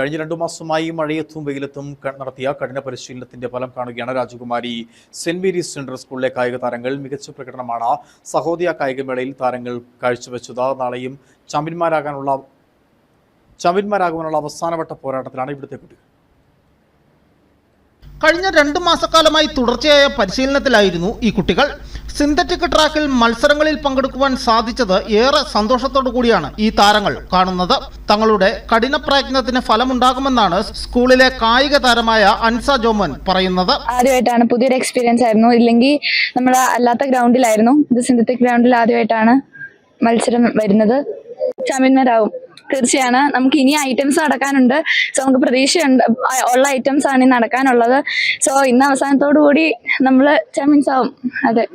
കഴിഞ്ഞ രണ്ടു മാസമായി മഴയത്തും വെയിലത്തും നടത്തിയ കഠിന പരിശീലനത്തിന്റെ ഫലം കാണുകയാണ് രാജകുമാരി സെന്റ് മേരീസ് സെൻട്രൽ സ്കൂളിലെ കായിക താരങ്ങൾ. മികച്ച പ്രകടനമാണ് സഹോദയ കായികമേളയിൽ താരങ്ങൾ കാഴ്ചവെച്ചത്. നാളെയും ചാമ്പ്യന്മാരാകാനുള്ള ചാമ്പ്യന്മാരാകുവാനുള്ള അവസാനവട്ട പോരാട്ടത്തിലാണ് ഇവിടുത്തെ കുട്ടികൾ. കഴിഞ്ഞ രണ്ടു മാസക്കാലമായി തുടർച്ചയായ പരിശീലനത്തിലായിരുന്നു ഈ കുട്ടികൾ. സിന്തറ്റിക് ട്രാക്കിൽ മത്സരങ്ങളിൽ പങ്കെടുക്കുവാൻ സാധിച്ചത് ഏറെ സന്തോഷത്തോടു കൂടിയാണ് ഈ താരങ്ങൾ കാണുന്നത്. തങ്ങളുടെ കഠിന പ്രയത്നത്തിന് ഫലമുണ്ടാകുമെന്നാണ് സ്കൂളിലെ കായിക താരമായ അൻസ ജോമൻ പറയുന്നത്. ആദ്യമായിട്ടാണ് പുതിയൊരു എക്സ്പീരിയൻസ് ആയിരുന്നു. ഇല്ലെങ്കിൽ നമ്മൾ അല്ലാത്ത ഗ്രൗണ്ടിലായിരുന്നു ഇത് സിന്തറ്റിക് ഗ്രൗണ്ടിൽ ആദ്യമായിട്ടാണ് മത്സരം വരുന്നത്. ചാമ്പ്യന്മാരാകും തീർച്ചയാണ്. നമുക്ക് ഇനി ഐറ്റംസ് നടക്കാനുണ്ട്. സോ നമുക്ക് പ്രതീക്ഷയുണ്ട്. ഉള്ള ഐറ്റംസ് ആണ് ഇനി നടക്കാനുള്ളത്. സോ ഇന്ന് അവസാനത്തോടു കൂടി നമ്മൾ ചാമ്പ്യൻസ് ആവും. അതെ.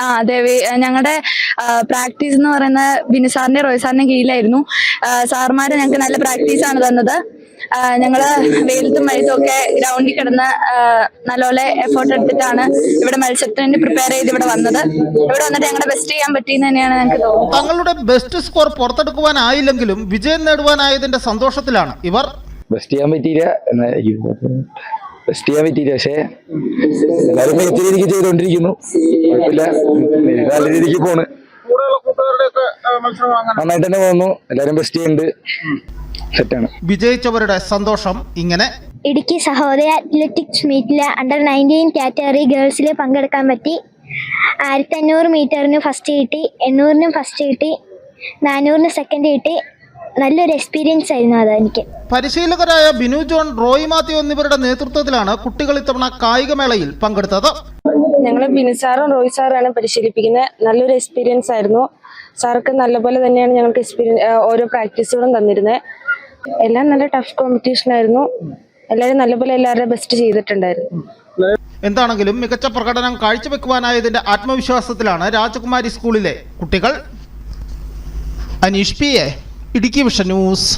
ആ അതെ. ഞങ്ങളുടെ പ്രാക്ടീസ് എന്ന് പറയുന്ന ബിനു സാറിന്റെ റോയ് സാറിന്റെ കീഴിലായിരുന്നു. സാറുമാര് ഞങ്ങൾക്ക് നല്ല പ്രാക്ടീസ് ആണ് തന്നത്. ഞങ്ങൾ വെയിലത്തും മഴത്തും ഒക്കെ ഗ്രൗണ്ടിൽ കിടന്ന് നല്ലപോലെ എഫേർട്ട് എടുത്തിട്ടാണ് ഇവിടെ മത്സരത്തിന് പ്രിപ്പയർ ചെയ്ത് ഇവിടെ വന്നത്. ഇവിടെ വന്നിട്ട് ഞങ്ങളുടെ ബെസ്റ്റ് ചെയ്യാൻ പറ്റിയെന്ന് തന്നെയാണ് ഞങ്ങൾക്ക് തോന്നുന്നത്. തങ്ങളുടെ ബെസ്റ്റ് സ്കോർ പുറത്തെടുക്കുവാനായില്ലെങ്കിലും വിജയം നേടുവാനായതിന്റെ സന്തോഷത്തിലാണ്. ഇവർ ബെസ്റ്റ് ചെയ്യാൻ പറ്റിയില്ല. എന്നായിരിക്കും ബെസ്റ്റ് ചെയ്യാൻ പറ്റിയില്ല. പക്ഷേ എല്ലാവരും മികച്ച രീതിക്ക് ചെയ്തുകൊണ്ടിരിക്കുന്നു. കുഴപ്പമില്ല. നല്ല രീതിക്ക് പോണ്. നന്നായിട്ട് തന്നെ പോകുന്നു. എല്ലാവരും ബെസ്റ്റ് ചെയ്യുന്നുണ്ട്. സെറ്റാണ് വിജയിച്ചവരുടെ സന്തോഷം ഇങ്ങനെ. ഇടുക്കി സഹോദയ അത്ലറ്റിക്സ് മീറ്റിലെ അണ്ടർ നയന്റീൻ കാറ്റഗറി ഗേൾസിൽ പങ്കെടുക്കാൻ പറ്റി. ആയിരത്തി അഞ്ഞൂറ് മീറ്ററിന് ഫസ്റ്റ് കിട്ടി. എണ്ണൂറിനും ഫസ്റ്റ് കിട്ടി. നാനൂറിന് സെക്കൻഡ് കിട്ടി. നല്ലൊരു എക്സ്പീരിയൻസ് ആയിരുന്നു അത് എനിക്ക്. പരിശീലകരായ ബിനു ജോൺ റോയ് മാത്യു എന്നിവരുടെ നേതൃത്വത്തിലാണ് കുട്ടികൾ ഇത്തവണ കായികമേളയിൽ പങ്കെടുത്തത്. ഞങ്ങൾ ബിനു സാറും റോയ് സാറാണ് പരിശീലിപ്പിക്കുന്നത്. നല്ലൊരു എക്സ്പീരിയൻസ് ആയിരുന്നു. സാർക്ക് നല്ലപോലെ തന്നെയാണ് ഞങ്ങൾക്ക് എക്സ്പീരിയൻസ് ഓരോ പ്രാക്ടീസുകളും തന്നിരുന്നത് എല്ലാം നല്ല ടഫ് കോമ്പറ്റീഷൻ ആയിരുന്നു. എല്ലാവരും നല്ലപോലെ എല്ലാവരുടെ ബെസ്റ്റ് ചെയ്തിട്ടുണ്ടായിരുന്നു. എന്താണെങ്കിലും മികച്ച പ്രകടനം കാഴ്ചവെക്കുവാനായതിന്റെ ആത്മവിശ്വാസത്തിലാണ് രാജകുമാരി സ്കൂളിലെ കുട്ടികൾ. Aneesh P A. Idukki vision news.